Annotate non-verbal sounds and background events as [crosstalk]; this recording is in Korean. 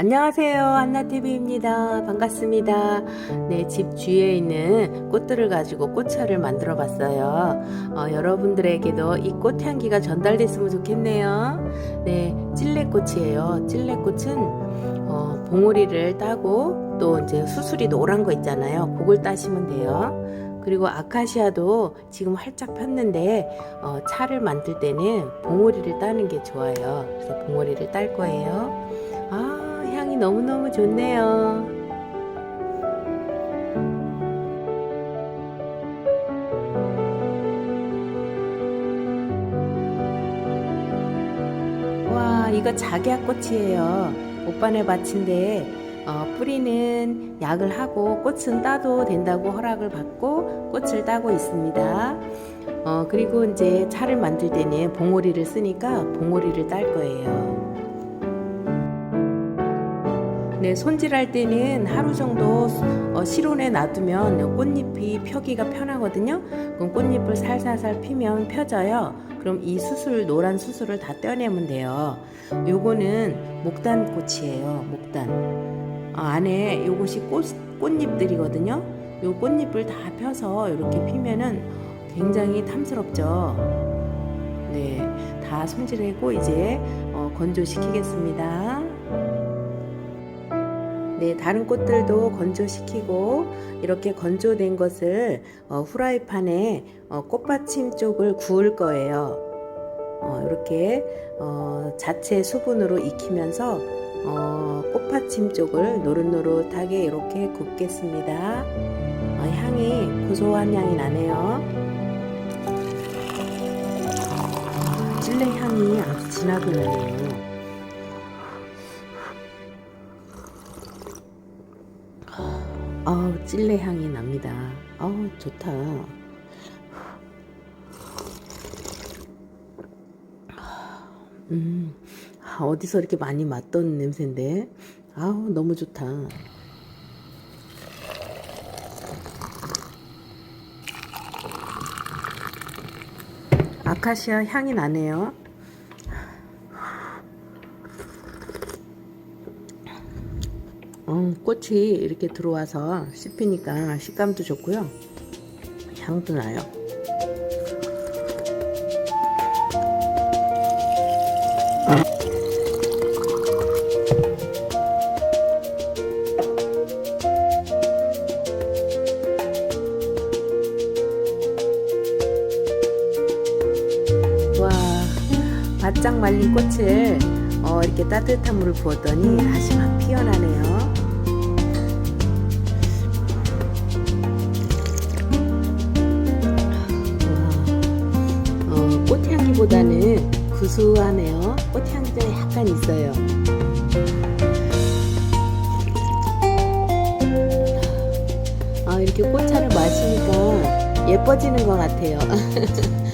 안녕하세요. 한나TV입니다. 반갑습니다. 네, 집 주위에 있는 꽃들을 가지고 꽃차를 만들어 봤어요. 어, 여러분들에게도 이 꽃향기가 전달됐으면 좋겠네요. 네, 찔레꽃이에요. 찔레꽃은 어, 봉오리를 따고 또 이제 수술이 노란 거 있잖아요. 그걸 따시면 돼요. 그리고 아카시아도 지금 활짝 폈는데 어, 차를 만들 때는 봉오리를 따는 게 좋아요. 그래서 봉오리를 딸 거예요. 너무너무 좋네요. 와, 이거 작약꽃이에요. 오빠네 밭인데 어, 뿌리는 약을 하고 꽃은 따도 된다고 허락을 받고 꽃을 따고 있습니다. 어, 그리고 이제 차를 만들 때는 봉오리를 쓰니까 봉오리를 딸 거예요. 네, 손질할 때는 하루 정도 어, 실온에 놔두면 꽃잎이 펴기가 편하거든요. 그럼 꽃잎을 살살살 피면 펴져요. 그럼 이 수술, 노란 수술을 다 떼어내면 돼요. 요거는 목단 꽃이에요. 목단. 어, 안에 요것이 꽃, 꽃잎들이거든요. 요 꽃잎을 다 펴서 이렇게 피면은 굉장히 탐스럽죠. 네, 다 손질하고 이제 어, 건조시키겠습니다. 네, 다른 꽃들도 건조시키고 이렇게 건조된 것을 어, 후라이팬에 어, 꽃받침 쪽을 구울 거예요. 어, 이렇게 어, 자체 수분으로 익히면서 어, 꽃받침 쪽을 노릇노릇하게 이렇게 굽겠습니다. 어, 향이 고소한 향이 나네요. 찔레 향이 아주 진하게 나네요. 아우 찔레 향이 납니다. 아우 좋다. 음 아, 어디서 이렇게 많이 맡던 냄새인데 아우 너무 좋다. 아카시아 향이 나네요. 어, 꽃이 이렇게 들어와서 씹히니까 식감도 좋고요. 향도 나요. 와, 바짝 말린 꽃을 어, 이렇게 따뜻한 물을 부었더니 다시 막 피어나네요. 구수하네요. 꽃향기가 약간 있어요. 아, 이렇게 꽃차를 마시니까 예뻐지는 것 같아요. [laughs]